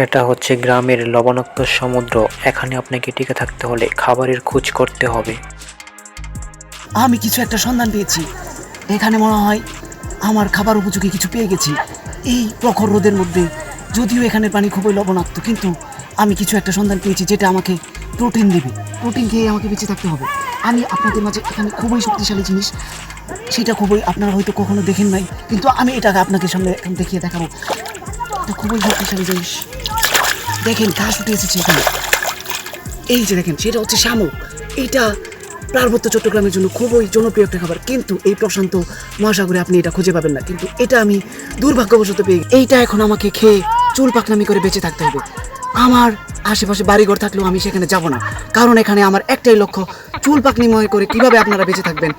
এটা হচ্ছে গ্রামের লবণাক্ত সমুদ্র। এখানে আপনাকে টিকে থাকতে হলে খাবারের খোঁজ করতে হবে। আমি কিছু একটা সন্ধান পেয়েছি। এখানে মনে হয় আমার খাবার উপযোগী কিছু পেয়ে গেছি। এই প্রখর রোদের মধ্যে, যদিও এখানে পানি খুবই লবণাক্ত, কিন্তু আমি কিছু একটা সন্ধান পেয়েছি যেটা আমাকে প্রোটিন দেবে। প্রোটিন খেয়ে আমাকে বেঁচে থাকতে হবে। আমি আপনাদের মাঝে এখানে খুবই শক্তিশালী জিনিস, সেটা খুবই আপনারা হয়তো কখনো দেখেন নাই, কিন্তু আমি এটাকে আপনাকে সামনে দেখিয়ে দেখাবো। এটা খুবই শক্তিশালী জিনিস। দেখেন ঘাস উঠে এসেছে এখানে? এই যে দেখেন, সেটা হচ্ছে শামুক এইটা পার্বত্য চট্টগ্রামের জন্য খুবই জনপ্রিয় একটা খাবার। কিন্তু এই প্রশান্ত মহাসাগরে আপনি এটা খুঁজে পাবেন না। কিন্তু এটা আমি দুর্ভাগ্যবশত পেয়ে এইটা এখন আমাকে খেয়ে চুল পাকনামি করে বেঁচে থাকতে হবে। আমার আশেপাশে বাড়িঘর থাকলেও আমি সেখানে যাব না। কারণ এখানে আমার একটাই লক্ষ্য, চুল পাকনিময় করে কীভাবে আপনারা বেঁচে থাকবেন।